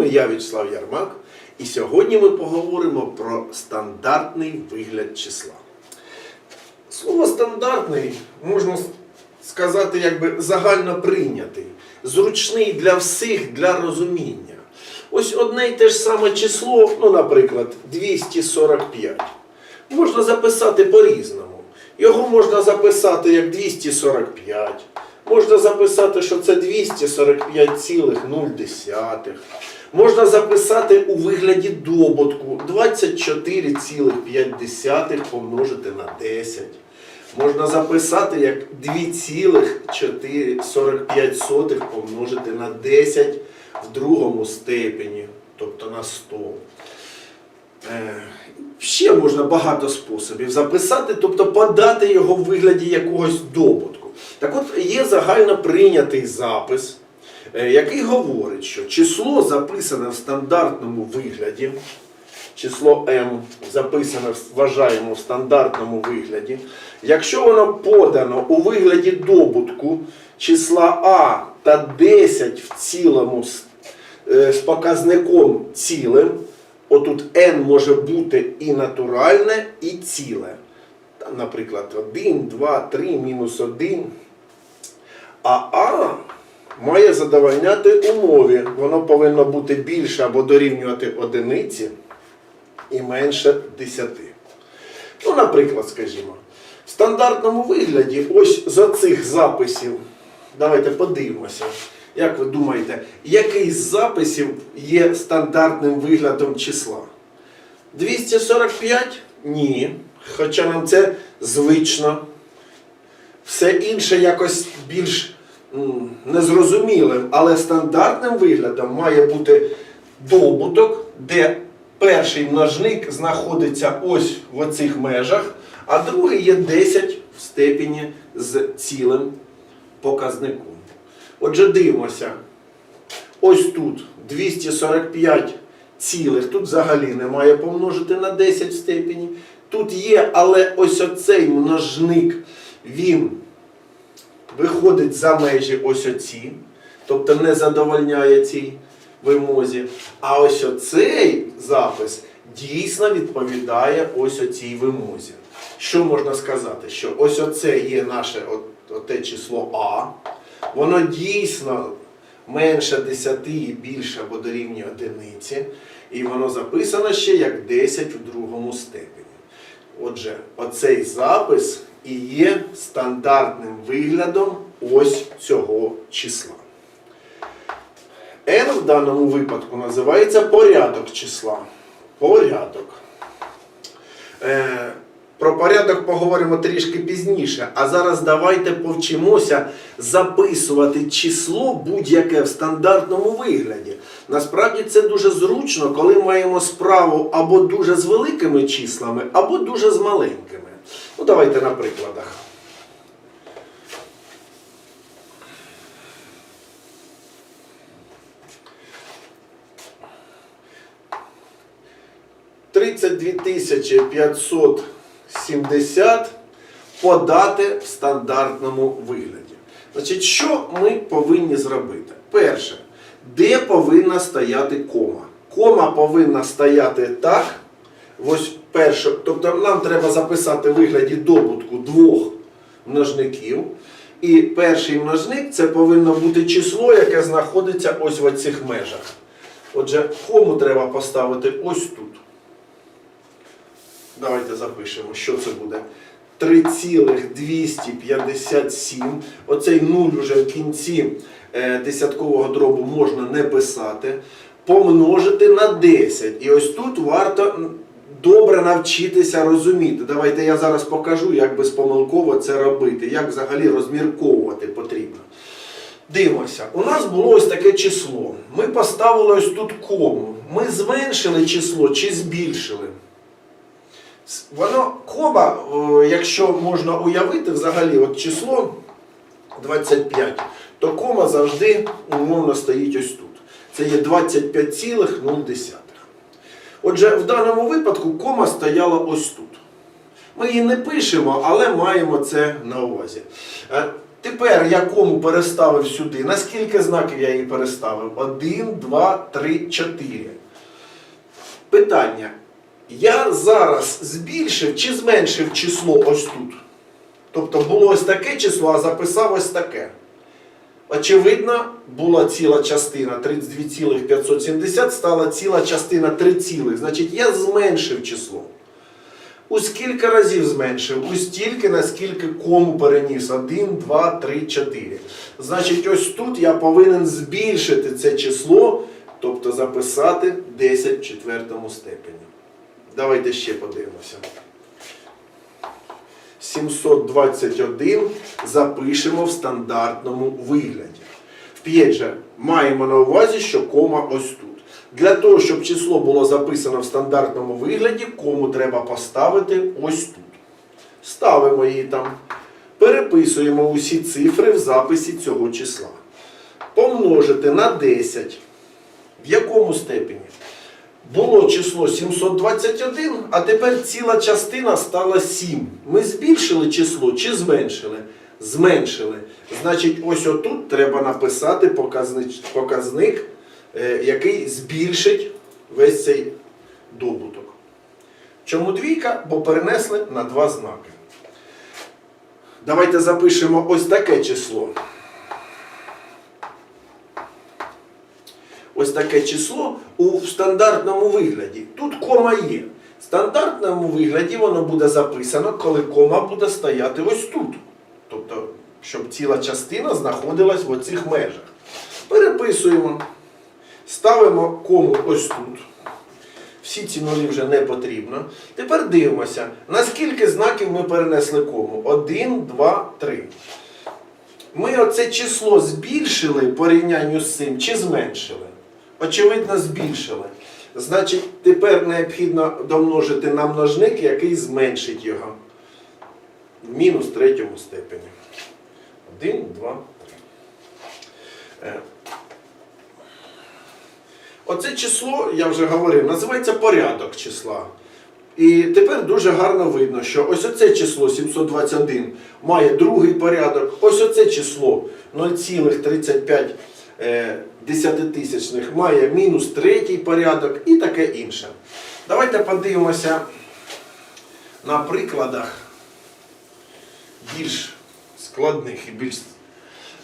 вами я Вячеслав Ярмак, і сьогодні ми поговоримо про стандартний вигляд числа. Слово стандартний можна сказати, якби загально прийнятий, зручний для всіх для розуміння. Ось одне й те ж саме число, ну, наприклад, 245. Можна записати по-різному. Його можна записати як 245. Можна записати, що це 245,0. Можна записати у вигляді добутку 24,5 помножити на 10. Можна записати як 2,45 помножити на 10 в другому степені, тобто на 100. Е, Ще можна багато способів записати, тобто подати його в вигляді якогось добутку. Так от є загально прийнятий запис, який говорить, що число записане в стандартному вигляді, число m записане, вважаємо, в стандартному вигляді, якщо воно подано у вигляді добутку числа А та 10 в цілому е, з показником цілим, Отут n може бути і натуральне, і ціле. Там, наприклад, 1, 2, 3, мінус 1. А А має задовольняти умові. Воно повинно бути більше або дорівнювати одиниці і менше 10. Ну, наприклад, скажімо, в стандартному вигляді, ось за цих записів, давайте подивимося. Як ви думаєте, який з записів є стандартним виглядом числа? 245? Ні. Хоча нам це звично. Все інше якось більш незрозумілим, але стандартним виглядом має бути добуток, де перший множник знаходиться ось в оцих межах, а другий є 10 в степені з цілим показником. Отже, дивимося. Ось тут 245 цілих, тут взагалі немає помножити на 10 в степені. Тут є, але ось оцей множник, він виходить за межі ось оці, тобто не задовольняє цій вимозі. А ось оцей запис дійсно відповідає ось оцій вимозі. Що можна сказати? Що ось оце є наше оте число А. Воно дійсно менше 10 і більше або дорівнює одиниці. І воно записано ще як 10 у другому степені. Отже, оцей запис і є стандартним виглядом ось цього числа. n в даному випадку називається порядок числа. Порядок. Е, про порядок поговоримо трішки пізніше. А зараз давайте повчимося записувати число будь-яке в стандартному вигляді. Насправді це дуже зручно, коли маємо справу або дуже з великими числами, або дуже з маленькими. Ну, давайте на прикладах. Тридцять дві тисячі п'ятсот 70 подати в стандартному вигляді. Значить, що ми повинні зробити? Перше, де повинна стояти кома? Кома повинна стояти так. Ось перше, тобто нам треба записати в вигляді добутку двох множників. І перший множник це повинно бути число, яке знаходиться ось в цих межах. Отже, кому треба поставити ось тут. Давайте запишемо, що це буде. 3,257. Оцей нуль уже в кінці е, десяткового дробу можна не писати. Помножити на 10. І ось тут варто добре навчитися розуміти. Давайте я зараз покажу, як безпомилково це робити, як взагалі розмірковувати потрібно. Дивимося, у нас було ось таке число. Ми поставили ось тут кому. Ми зменшили число чи збільшили. Воно кома, якщо можна уявити взагалі от число 25, то кома завжди умовно стоїть ось тут. Це є 25,0. Отже, в даному випадку кома стояла ось тут. Ми її не пишемо, але маємо це на увазі. Е, Тепер я кому переставив сюди. Наскільки знаків я її переставив? 1, 2, 3, 4. Питання. Я зараз збільшив чи зменшив число ось тут? Тобто було ось таке число, а записав ось таке. Очевидно, була ціла частина 32,570, стала ціла частина 3, цілих. значить я зменшив число. У скільки разів зменшив? У стільки, наскільки кому переніс. 1, 2, 3, 4. Значить, ось тут я повинен збільшити це число, тобто записати 10 в четвертому степені. Давайте ще подивимося. 721 запишемо в стандартному вигляді. Вп'ять же, маємо на увазі, що кома ось тут. Для того, щоб число було записано в стандартному вигляді, кому треба поставити ось тут. Ставимо її там. Переписуємо усі цифри в записі цього числа. Помножити на 10. В якому степені? Було число 721, а тепер ціла частина стала 7. Ми збільшили число чи зменшили? Зменшили. Значить, ось отут треба написати показник, е, який збільшить весь цей добуток. Чому двійка? Бо перенесли на два знаки. Давайте запишемо ось таке число. Ось таке число у стандартному вигляді. Тут кома є. В стандартному вигляді воно буде записано, коли кома буде стояти ось тут. Тобто, щоб ціла частина знаходилась в оцих межах. Переписуємо. Ставимо кому ось тут. Всі ці нулі вже не потрібно. Тепер дивимося, наскільки знаків ми перенесли кому. 1, 2, 3. Ми оце число збільшили в порівнянню з цим чи зменшили? Очевидно, збільшили. Значить, тепер необхідно домножити на множник, який зменшить його. В мінус третьому степені. 1, 2, 3. Оце число, я вже говорив, називається порядок числа. І тепер дуже гарно видно, що ось оце число 721 має другий порядок, ось оце число 0,35 е, десятитисячних має мінус третій порядок і таке інше. Давайте подивимося на прикладах більш складних і більш,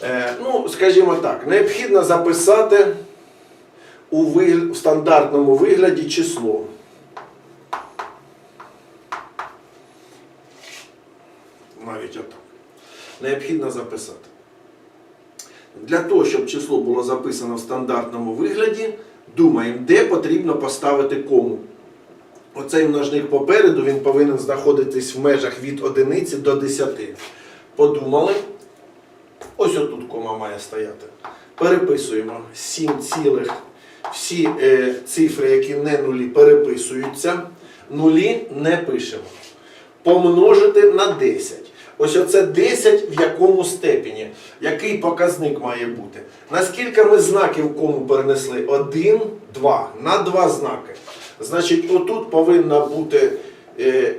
е, ну, скажімо так, необхідно записати у вигля- в стандартному вигляді число. Навіть отак. Необхідно записати. Для того, щоб число було записано в стандартному вигляді, думаємо, де потрібно поставити кому. Оцей множник попереду він повинен знаходитись в межах від одиниці до 10. Подумали. Ось отут кома має стояти. Переписуємо 7 цілих. Всі е, цифри, які не нулі, переписуються. Нулі не пишемо. Помножити на 10. Ось оце 10 в якому степені. Який показник має бути? Наскільки ми знаків кому перенесли? 1, 2. На 2 знаки. Значить, отут повинна бути е,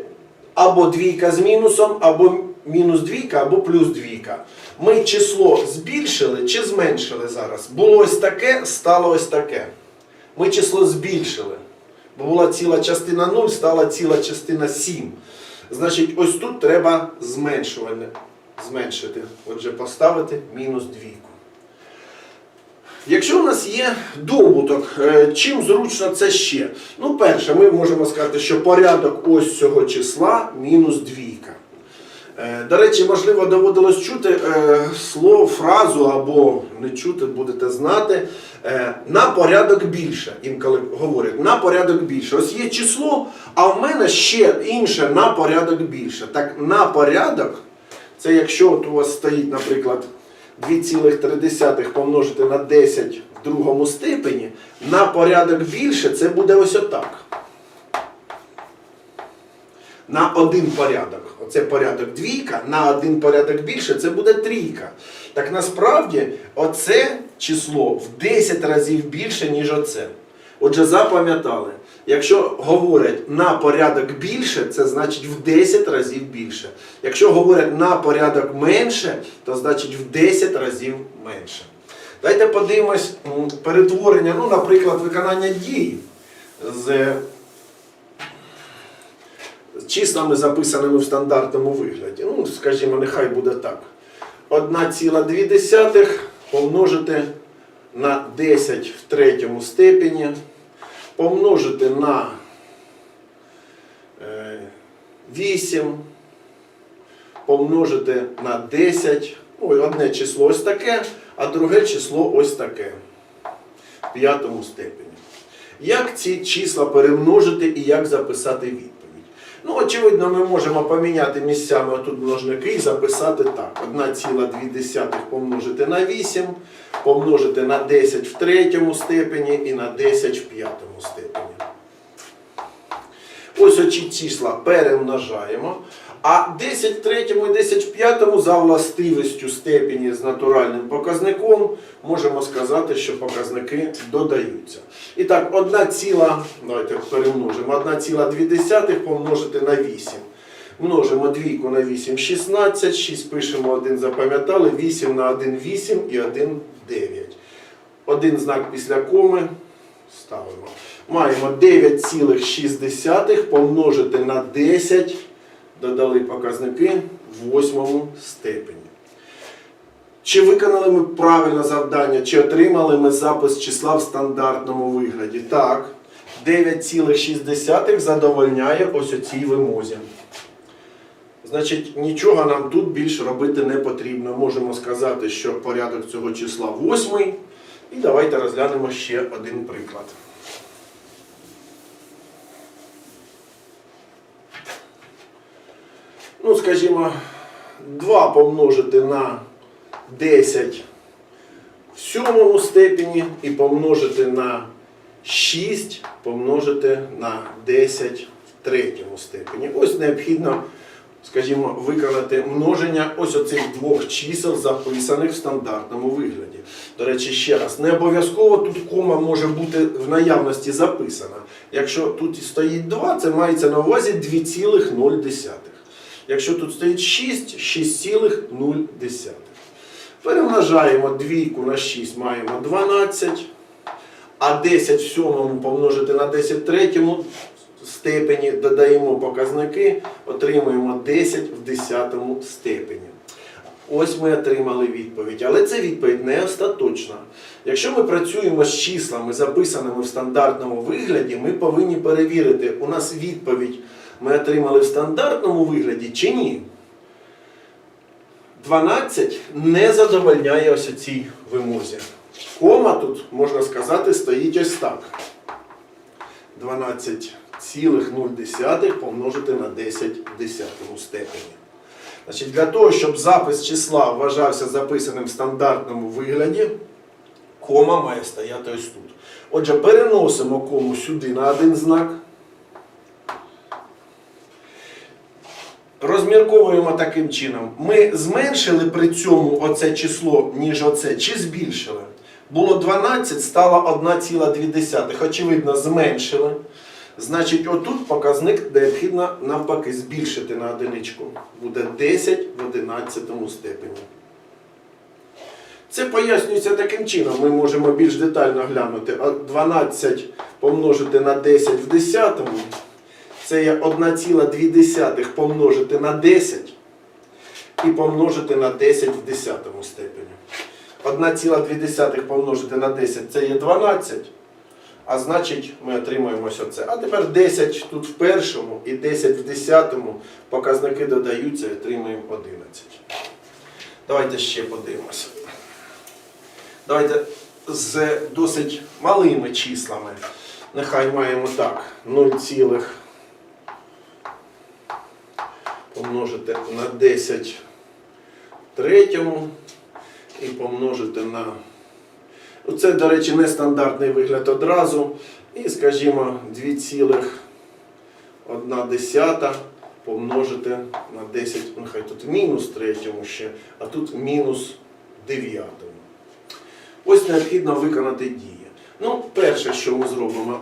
або двійка з мінусом, або мінус двійка, або плюс двійка. Ми число збільшили чи зменшили зараз? Було ось таке, стало ось таке. Ми число збільшили. Бо була ціла частина 0, стала ціла частина 7. Значить, ось тут треба. Зменшити. Отже, поставити мінус двійку. Якщо у нас є добуток, е, чим зручно це ще? Ну, перше, ми можемо сказати, що порядок ось цього числа мінус двійка. Е, До речі, можливо, доводилось чути е, слово, фразу або не чути, будете знати. е, на порядок більше. Інколи говорять, на порядок більше. Ось є число, а в мене ще інше на порядок більше. Так, на порядок, це якщо от у вас стоїть, наприклад, 2,3 помножити на 10 в другому степені, на порядок більше це буде ось отак на один порядок. Оце порядок двійка, на один порядок більше це буде трійка. Так насправді оце число в 10 разів більше, ніж оце. Отже, запам'ятали, якщо говорять на порядок більше, це значить в 10 разів більше. Якщо говорять на порядок менше, то значить в 10 разів менше. Давайте подивимось перетворення, ну, наприклад, виконання дій з з числами, записаними в стандартному вигляді. Ну, скажімо, нехай буде так. 1,2 помножити на 10 в третьому степені, помножити на е, 8, помножити на 10. Ой, одне число ось таке, а друге число ось таке. В п'ятому степені. Як ці числа перемножити і як записати відповідь? Ну, очевидно, ми можемо поміняти місцями отут множники і записати так. 1,2 помножити на 8, помножити на 10 в третьому степені і на 10 в п'ятому степені. Ось оці числа перемножаємо. А 10 в і 10 в за властивістю степені з натуральним показником можемо сказати, що показники додаються. І так, 1 ціла, давайте перемножимо, 1,2 помножити на 8. Множимо двійку на 8, 16, 6 пишемо 1, запам'ятали, 8 на 1, 8 і 1, 9. Один знак після коми ставимо. Маємо 9,6 помножити на 10, додали показники в восьмому степені. Чи виконали ми правильно завдання, чи отримали ми запис числа в стандартному вигляді? Так. 9,6 задовольняє ось оцій вимозі. Значить, нічого нам тут більше робити не потрібно. Можемо сказати, що порядок цього числа восьмий. І давайте розглянемо ще один приклад. Ну, скажімо, 2 помножити на 10 в сьомому степені і помножити на 6 помножити на 10 в третьому степені. Ось необхідно, скажімо, виконати множення ось оцих двох чисел, записаних в стандартному вигляді. До речі, ще раз, не обов'язково тут кома може бути в наявності записана. Якщо тут стоїть 2, це мається на увазі 2,0. Якщо тут стоїть 6, 6,0. Перемножаємо двійку на 6, маємо 12. А 10 в сьомому помножити на 10 в третьому степені, додаємо показники, отримуємо 10 в 10 степені. Ось ми отримали відповідь. Але це відповідь не остаточна. Якщо ми працюємо з числами, записаними в стандартному вигляді, ми повинні перевірити, у нас відповідь ми отримали в стандартному вигляді чи ні. 12 не задовольняє ось цій вимозі. Кома тут, можна сказати, стоїть ось так. 12,0 помножити на 10 в 10 степені. Значить, Для того, щоб запис числа вважався записаним в стандартному вигляді, кома має стояти ось тут. Отже, переносимо кому сюди на один знак. Розмірковуємо таким чином. Ми зменшили при цьому оце число, ніж оце, чи збільшили? Було 12, стало 1,2. Очевидно, зменшили. Значить, отут показник необхідно навпаки збільшити на одиничку. Буде 10 в 11 степені. Це пояснюється таким чином. Ми можемо більш детально глянути. 12 помножити на 10 в 10. Це є 1,2 помножити на 10 і помножити на 10 в 10 степені. 1,2 помножити на 10 це є 12. А значить, ми отримуємо ось оце. А тепер 10 тут в першому і 10 в 10 показники додаються і отримуємо 11. Давайте ще подивимося. Давайте з досить малими числами. Нехай маємо так. 0, помножити на 10 третьому і помножити на. Ну, Це, до речі, нестандартний вигляд одразу. І, скажімо, 2,1 помножити на 10, нехай тут мінус третьому ще, а тут мінус дев'ятому. Ось необхідно виконати дії. Ну, перше, що ми зробимо,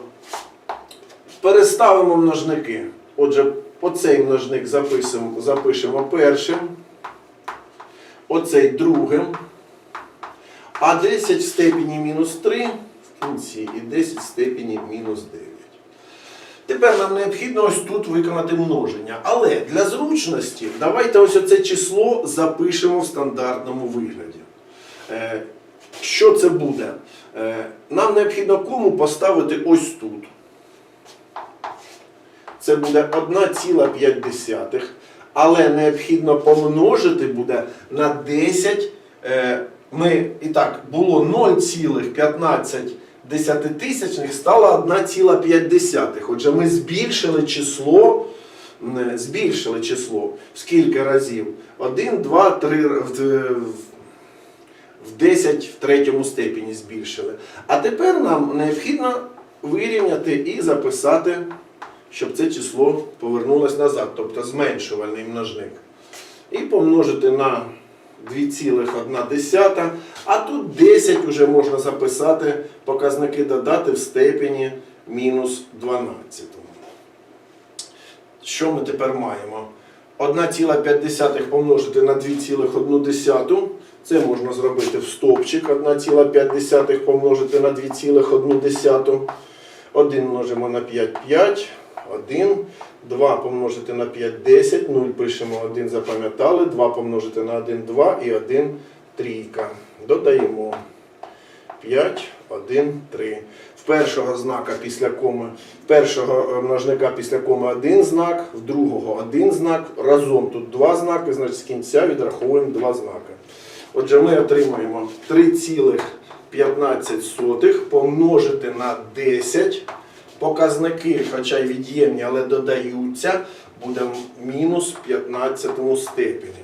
переставимо множники. Отже, оцей множник запишемо першим, оцей другим, а 10 в степені мінус 3 в кінці і 10 в степені мінус 9. Тепер нам необхідно ось тут виконати множення. Але для зручності давайте ось оце число запишемо в стандартному вигляді. Е, Що це буде? Е, Нам необхідно кому поставити ось тут. Це буде 1,5. Але необхідно помножити буде на 10. е, Ми і так було 0,15 десятитисячних, стало 1,5. Отже, ми збільшили число. м, Збільшили число скільки разів? 1, 2, 3 в, в- в 10 в третьому степені збільшили. А тепер нам необхідно вирівняти і записати, щоб це число повернулось назад, тобто зменшувальний множник. І помножити на 2,1, а тут 10 вже можна записати, показники додати в степені мінус 12. Що ми тепер маємо? 1,5 помножити на 2,1. Це можна зробити в стовпчик. 1,5 помножити на 2,1. 1 множимо на 5, 5. 1. 2 помножити на 5, 10. 0 пишемо 1, запам'ятали. 2 помножити на 1, 2 і 1 трійка. Додаємо 5, 1, 3. В першого знака після коми, першого е, множника після коми один знак, в другого один знак. Разом тут два знаки, значить з кінця відраховуємо два знаки. Отже, ми отримаємо 3,15 помножити на 10. Показники, хоча й від'ємні, але додаються, буде мінус 15 степені.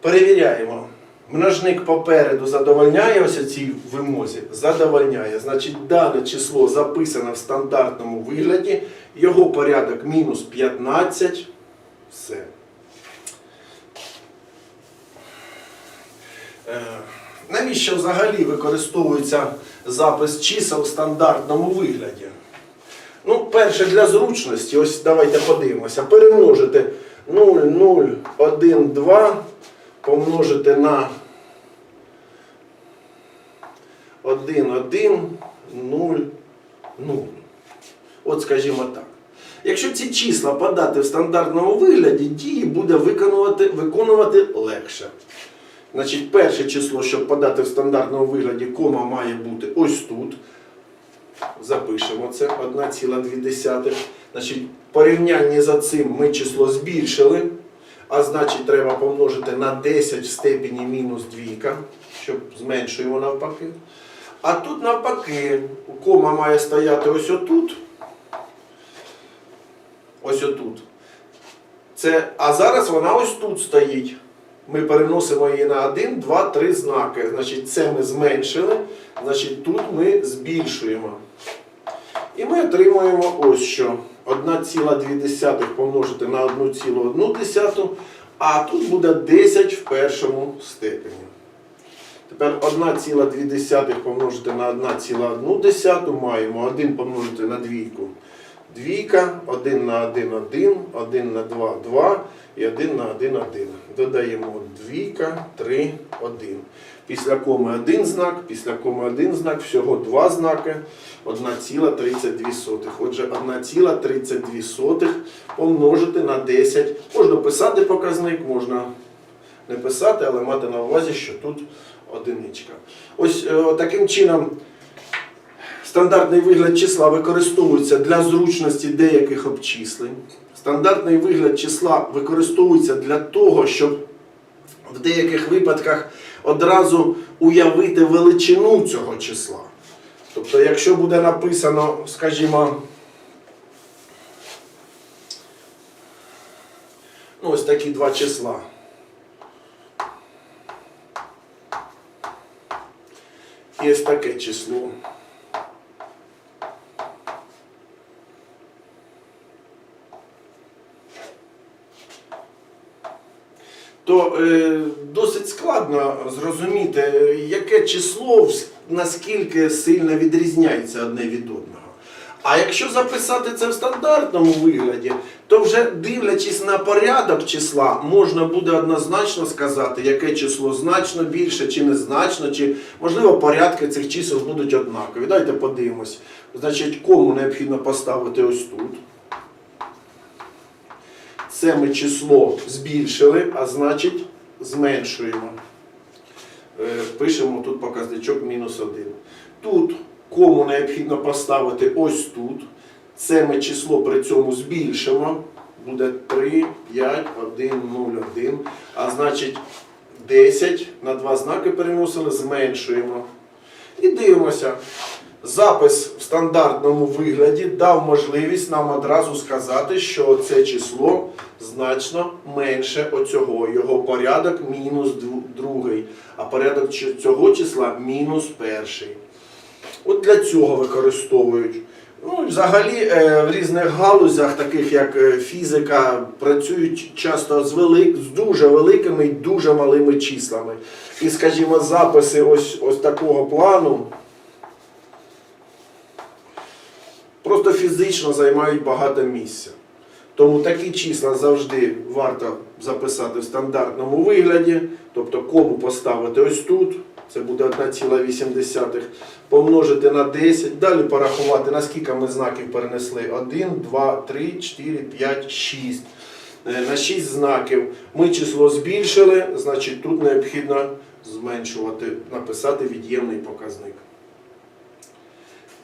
Перевіряємо. Множник попереду задовольняє ось цій вимозі? Задовольняє. Значить, дане число записане в стандартному вигляді, його порядок мінус 15. Все. Е, Навіщо взагалі використовується запис чисел в стандартному вигляді? Ну, перше, для зручності, ось давайте подивимося. Перемножити 0, 0, 1, 2 помножити на 1, 1, 0, 0. От скажімо так. Якщо ці числа подати в стандартному вигляді, дії буде виконувати, виконувати легше. Значить, перше число, щоб подати в стандартному вигляді, кома має бути ось тут. Запишемо це 1,2. Значить, порівнянні за цим ми число збільшили, а значить треба помножити на 10 в степені мінус 2, щоб зменшуємо навпаки. А тут навпаки, кома має стояти ось отут. Ось отут. Це, а зараз вона ось тут стоїть. Ми переносимо її на 1, 2, 3 знаки. Значить, це ми зменшили, значить тут ми збільшуємо. І ми отримуємо ось що. 1,2 помножити на 1,1, а тут буде 10 в першому степені. Тепер 1,2 помножити на 1,1 маємо 1 помножити на двійку. Двійка, 1 на 1, 1, 1 на 2, 2 і 1 на 1, 1. Додаємо двійка, 3, 1. Після коми один знак, після коми один знак, всього два знаки, 1,32. Отже, 1,32 помножити на 10. Можна писати показник, можна не писати, але мати на увазі, що тут одиничка. Ось е, таким чином стандартний вигляд числа використовується для зручності деяких обчислень. Стандартний вигляд числа використовується для того, щоб в деяких випадках одразу уявити величину цього числа. Тобто, якщо буде написано, скажімо, ну, ось такі два числа. І ось таке число. То е, досить складно зрозуміти, яке число наскільки сильно відрізняється одне від одного. А якщо записати це в стандартному вигляді, то вже дивлячись на порядок числа, можна буде однозначно сказати, яке число значно більше чи незначно, чи можливо порядки цих чисел будуть однакові. Давайте подивимось. Значить, кому необхідно поставити ось тут. Це ми число збільшили, а значить зменшуємо. Е, Пишемо тут показничок мінус 1. Тут кому необхідно поставити ось тут. Це ми число при цьому збільшимо. Буде 3, 5, 1, 0, 1. А значить 10 на два знаки переносили, зменшуємо. І дивимося. Запис в стандартному вигляді дав можливість нам одразу сказати, що це число значно менше оцього. Його порядок мінус другий, а порядок цього числа мінус перший. От для цього використовують. Ну, взагалі е, в різних галузях, таких як е, фізика, працюють часто з, велик, з дуже великими і дуже малими числами. І, скажімо, записи ось, ось такого плану просто фізично займають багато місця. Тому такі числа завжди варто записати в стандартному вигляді, тобто кому поставити ось тут, це буде 1,8, помножити на 10, далі порахувати, наскільки ми знаків перенесли. 1, 2, 3, 4, 5, 6. Е, На 6 знаків ми число збільшили, значить тут необхідно зменшувати, написати від'ємний показник.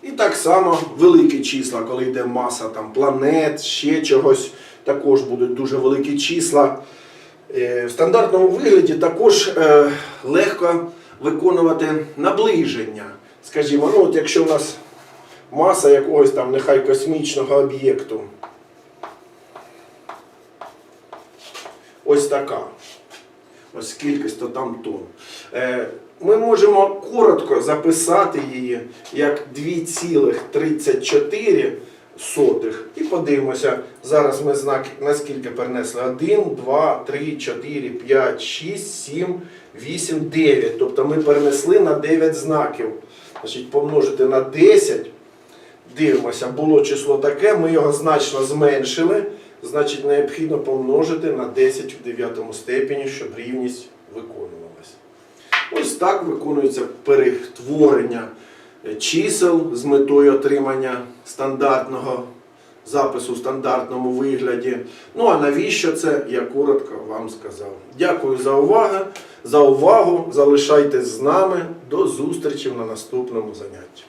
І так само великі числа, коли йде маса там, планет, ще чогось, також будуть дуже великі числа. Е, В стандартному вигляді також е, легко виконувати наближення. Скажімо, ну от якщо в нас маса якогось там нехай космічного об'єкту. Ось така. Ось кількість то там тонн. Е, Ми можемо коротко записати її як 2,34 сотих. І подивимося, зараз ми знак наскільки перенесли 1, 2, 3, 4, 5, 6, 7, 8, 9. Тобто ми перенесли на 9 знаків. Значить, помножити на 10. Дивимося, було число таке, ми його значно зменшили. Значить, необхідно помножити на 10 в 9 степені, щоб рівність виконувалась. Ось так виконується перетворення чисел з метою отримання стандартного запису в стандартному вигляді. Ну а навіщо це, я коротко вам сказав. Дякую за увагу. За увагу. Залишайтесь з нами. До зустрічі на наступному занятті.